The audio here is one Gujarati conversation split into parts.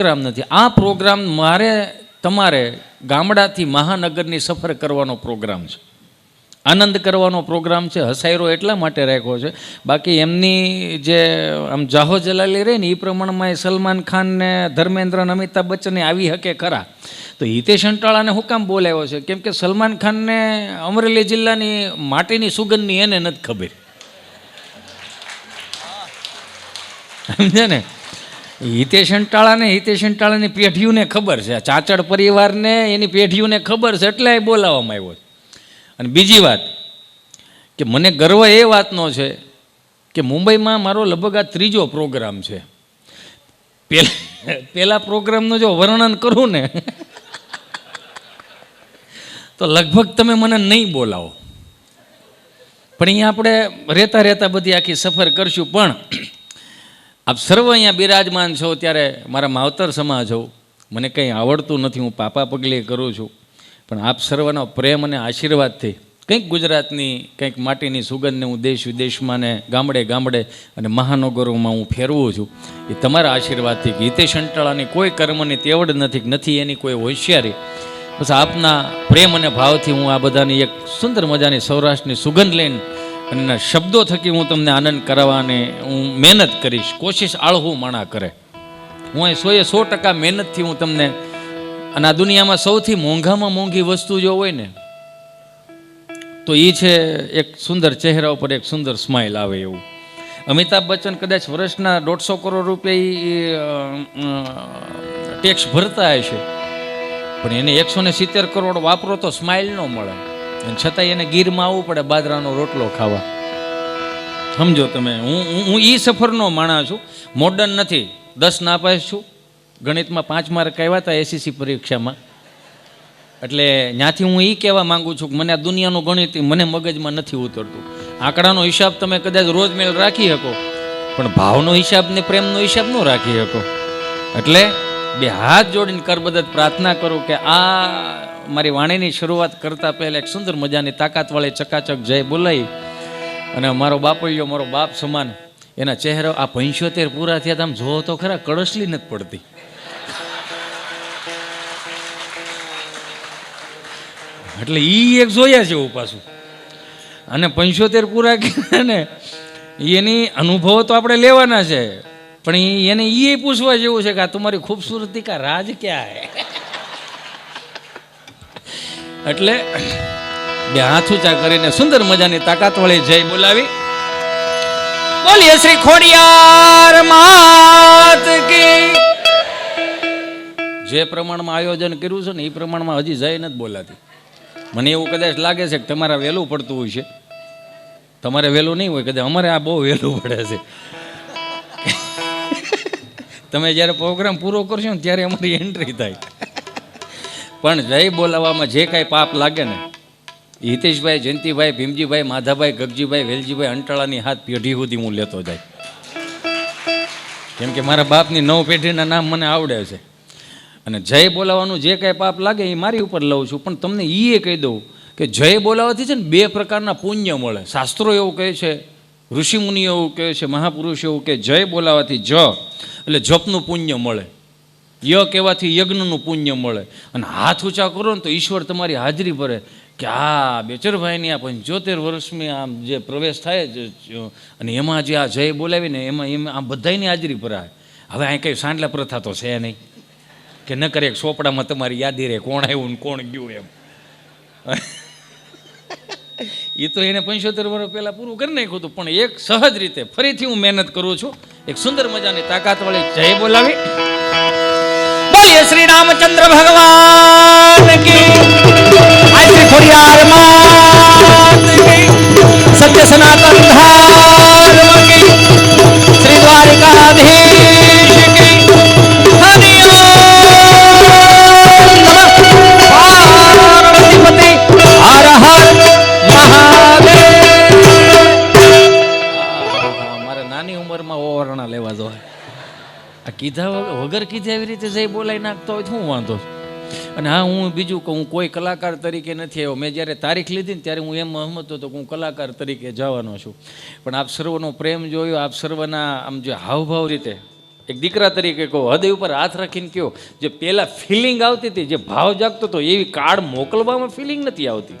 પ્રોગ્રામ નથી. આ પ્રોગ્રામ મારે, તમારે ગામડાથી મહાનગરની સફર કરવાનો પ્રોગ્રામ છે. આનંદ કરવાનો પ્રોગ્રામ છે, હસાયરો એટલા માટે રાખ્યો છે. બાકી એમની જે, આમ જાહો જલાલી રહે ને એ પ્રમાણમાં એ સલમાન ખાન ને ધર્મેન્દ્ર ને અમિતાભ બચ્ચને આવી હકે ખરા. તો હિતેશ અંટાળાને હું કામ બોલાવ્યો છે? કેમ કે સલમાન ખાનને અમરેલી જિલ્લાની માટીની સુગંધની એને નથી ખબર. સમજે ને? હિતેશ અંટાળાને હિતેશ અંટાળાની પેઢીઓને ખબર છે. ચાચડ પરિવારને એની પેઢીઓને ખબર છે એટલે એ બોલાવવામાં આવ્યો છે. અને બીજી વાત કે મને ગર્વ એ વાતનો છે કે મુંબઈમાં મારો લગભગ આ ત્રીજો પ્રોગ્રામ છે. પેલા પ્રોગ્રામનું જો વર્ણન કરું ને, તો લગભગ તમે મને નહીં બોલાવો. પણ અહીંયા આપણે રહેતા રહેતા બધી આખી સફર કરશું. પણ આપ સર્વ અહીંયા બિરાજમાન છો, ત્યારે મારા માવતર સમાજ છો મને કંઈ આવડતું નથી, હું પાપા પગલે કરું છું. પણ આપ સર્વનો પ્રેમ અને આશીર્વાદથી કંઈક ગુજરાતની, કંઈક માટીની સુગંધને હું દેશ વિદેશમાં ને ગામડે ગામડે અને મહાનગરોમાં હું ફેરવું છું. એ તમારા આશીર્વાદથી કે હિતેશ અંટાળાની કોઈ કર્મની તેવડ નથી નથી એની કોઈ હોશિયારી. બસ આપના પ્રેમ અને ભાવથી હું આ બધાની એક સુંદર મજાની સૌરાષ્ટ્રની સુગંધ લઈને અને શબ્દો થકી હું તમને આનંદ કરાવવાની હું મહેનત કરીશ, કોશિશ આળહું માણા કરે. હું એ સોએ સો ટકા મહેનતથી હું તમને, અને આ દુનિયામાં સૌથી મોંઘામાં મોંઘી વસ્તુ જો હોય ને, તો એ છે એક સુંદર ચહેરા ઉપર એક સુંદર સ્માઇલ આવે એવું. અમિતાભ બચ્ચન કદાચ વર્ષના દોઢસો કરોડ રૂપિયા ટેક્સ ભરતા હશે, પણ એને એકસો ને સિત્તેર કરોડ વાપરો તો સ્માઇલ ન મળે. છતાંય એને ગીરમાં આવવું પડે બાજરાનો રોટલો ખાવા. સમજો તમે, હું હું એ સફરનો માણા છું મોડર્ન નથી. દસ નાપાસ છું. ગણિતમાં પાંચ માર્ક આવ્યા હતા એસીસી પરીક્ષામાં. એટલે ત્યાંથી હું એ કહેવા માંગુ છું કે મને આ દુનિયાનું ગણિત મને મગજમાં નથી ઉતરતું. આંકડાનો હિસાબ તમે કદાચ રોજ મેળ રાખી શકો, પણ ભાવનો હિસાબ ને પ્રેમનો હિસાબ ન રાખી શકો. એટલે બે હાથ જોડીને કરબદત પ્રાર્થના કરું કે આ મારી વાણીની શરૂઆત કરતાં પહેલાં એક સુંદર મજાની તાકાતવાળી ચકાચક જય બોલાઈ. અને મારો બાપડિયો મારો બાપ સમાન, એના ચહેરો આ પંચોતેર પૂરા થયા આમ જોવો તો ખરા કળશલી નથી પડતી. એટલે એ એક જોયા છે એવું પાછું. અને પંચોતેર પૂરા કર્યા ને, એની અનુભવો તો આપણે લેવાના છે, પણ એને એ પૂછવા જેવું છે કે આ તમારી ખૂબસૂરતી કા રાજ ક્યાં હે? એટલે બે હાથ ઊંચા કરીને સુંદર મજાની તાકાતવાળી જય બોલાવી. બોલીએ શ્રી ખોડિયાર માત કી. જે પ્રમાણમાં આયોજન કર્યું છે ને એ પ્રમાણમાં હજી જય નથી બોલાતી. મને એવું કદાચ લાગે છે કે તમારે વહેલું પડતું હોય છે. તમારે વહેલું નહીં હોય, કદાચ અમારે આ બહુ વહેલું પડે છે. તમે જ્યારે પ્રોગ્રામ પૂરો કરશો ને ત્યારે અમારી એન્ટ્રી થાય. પણ જય બોલાવવામાં જે કાંઈ પાપ લાગે ને, હિતેશભાઈ, જયંતિભાઈ, ભીમજીભાઈ, માધાભાઈ, ગગજીભાઈ, વેલજીભાઈ, અંટાળાની હાથ પેઢી સુધી હું લેતો જાય. કેમ કે મારા બાપની નવ પેઢીના નામ મને આવડે છે. અને જય બોલાવવાનું જે કાંઈ પાપ લાગે એ મારી ઉપર લઉં છું. પણ તમને એ કહી દઉં કે જય બોલાવવાથી છે ને બે પ્રકારના પુણ્ય મળે. શાસ્ત્રો એવું કહે છે, ઋષિમુનિઓ એવું કહે છે, મહાપુરુષ એવું કે જય બોલાવવાથી જ એટલે જપનું પુણ્ય મળે. ય કહેવાથી યજ્ઞનું પુણ્ય મળે. અને હાથ ઊંચા કરો ને તો ઈશ્વર તમારી હાજરી ભરે કે આ બેચરભાઈની આ પંચોતેર વર્ષમાં આમ જે પ્રવેશ થાય અને એમાં જે આ જય બોલાવીને એમાં એમ આ બધાયની હાજરી ભરાય. હવે અહીં કંઈ સાંડલા પ્રથા તો છે નહીં. કે ન કરે સોપડામાં તમારી યાદી રહે, કોણ આવ્યું ને કોણ ગયું એમ. એ તો એને પંચોતેર વર્ષ પહેલાં પૂરું કરી નાખ્યું હતું, પણ એક સહજ રીતે ફરીથી હું મહેનત કરું છું, એક સુંદર મજાની તાકાતવાળી જય બોલાવી. શ્રી રામચંદ્ર ભગવાન કી આઈ ખોડિયાર સત્ય સનાતન શ્રી દ્વારિકાધીશ કી હરિ પાર્વતીપતિ મારે નાની ઉંમરમાં ઓવરણા લેવા દો. આ કીધા વગર કીધા એવી રીતે જઈ બોલાઈ નાખતો હોય શું વાંધો? અને હા, હું બીજું કહું કોઈ કલાકાર તરીકે નથી આવ્યો. મેં જ્યારે તારીખ લીધી ને ત્યારે હું એમ સમજતો હતો કે હું કલાકાર તરીકે જવાનો છું. પણ આપ સર્વનો પ્રેમ જોયો, આપ સર્વના આમ જે હાવભાવ રીતે, એક દીકરા તરીકે કહો, હૃદય ઉપર હાથ રાખીને કહો, જે પહેલાં ફિલિંગ આવતી હતી, જે ભાવ જાગતો હતો, એવી કાર્ડ મોકલવામાં ફિલિંગ નથી આવતી.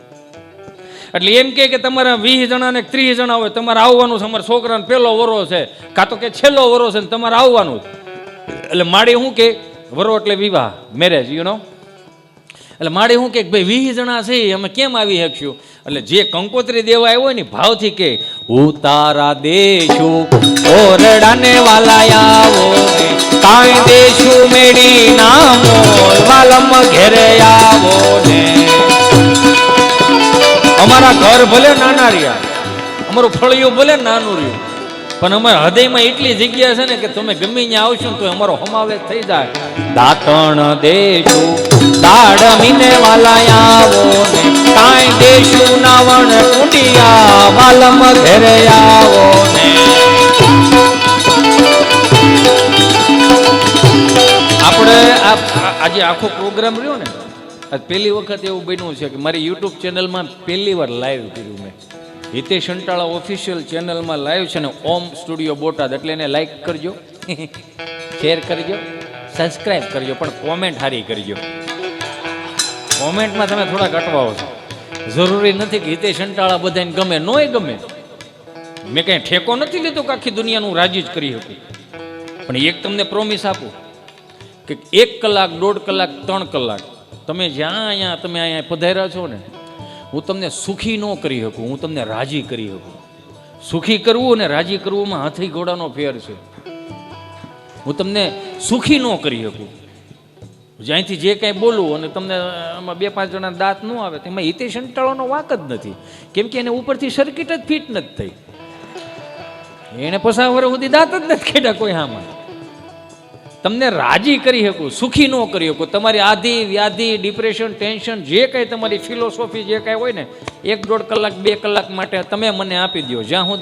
એટલે એમ કે તમારા વીસ જણા ને ત્રીસ જણા હોય, તમારે આવવાનું છે, અમારા છોકરાને પહેલો વરો છે, કાં તો કે છેલ્લો વરો છે ને તમારે આવવાનું જ. એટલે માડે શું કે, વરો એટલે વિવાહ મેરેજ યુ નો એટલે માડે શું કે ભાઈ વીસ જણા છે, અમે કેમ આવી શકશું? એટલે જે કંકોત્રી દેવા આવ્યો ને, ભાવથી કે તારા દેશું, ઓરડાને વાલા આવો કાંઈ દેશું મેળી ના મોલ વાલમ ઘેરે આવો ને. અમારા ઘર ભલે નાના રહ્યા, અમારું ફળિયું ભલે નાનું રહ્યું. પણ અમારા હૃદયમાં એટલી જગ્યા છે ને કે તમે ગમે ત્યાં આવશો તો અમારો સમાવેશ થઈ જાય. દાતણ દેશું દાડમીને વાલા આવો ને, કાંઈ દેશું નાવણ કુંડિયા વાલમ ઘેરે આવો ને. આપણે આજે આખો પ્રોગ્રામ રહ્યો ને પહેલી વખત એવું બન્યું છે કે મારી યુટ્યુબ ચેનલમાં પહેલી વાર લાઈવ કર્યું મેં. હિતેશ અંટાળા ઓફિશિયલ ચેનલમાં લાઈવ છે ને ઓમ સ્ટુડિયો બોટાદ એટલે એને લાઈક કરજો. શેર કરજો. સબસ્ક્રાઈબ કરજો, પણ કોમેન્ટ હારી કરજો. કોમેન્ટમાં તમે થોડાક અટવાઓ છો. જરૂરી નથી કે હિતેશ અંટાળા બધાને ગમે, નોય ગમે. મેં કાંઈ ઠેકો નથી લીધો કે આખી દુનિયાનું રાજી જ કરી શકું. પણ એક તમને પ્રોમિસ આપું કે એક કલાક, દોઢ કલાક, ત્રણ કલાક, તમે જ્યાં અહીંયા, તમે અહીંયા પધાર્યા છો ને હું તમને સુખી ન કરી શકું, હું તમને રાજી કરી શકું. સુખી કરવું અને રાજી કરવુંમાં હાથી ઘોડાનો ફેર છે. હું તમને સુખી ન કરી શકું. જ્યાંથી જે કાંઈ બોલું અને તમને આમાં બે પાંચ જણા દાંત ન આવે તેમાં હિતેશ અંટાળાનો વાક જ નથી. કેમ કે એને ઉપરથી સર્કિટ જ ફિટ નથી થઈ. એને પસાવર સુધી દાંત જ નથી ખેડા કોઈ આમાં તમને રાજી કરી શકું, સુખી ન કરી શકું. તમારી આધિ, વ્યાધિ ડિપ્રેશન ટેન્શન જે કાંઈ તમારી ફિલોસોફી જે કાંઈ હોય ને, એક દોઢ કલાક, બે કલાક માટે તમે મને આપી દો જ્યાં હું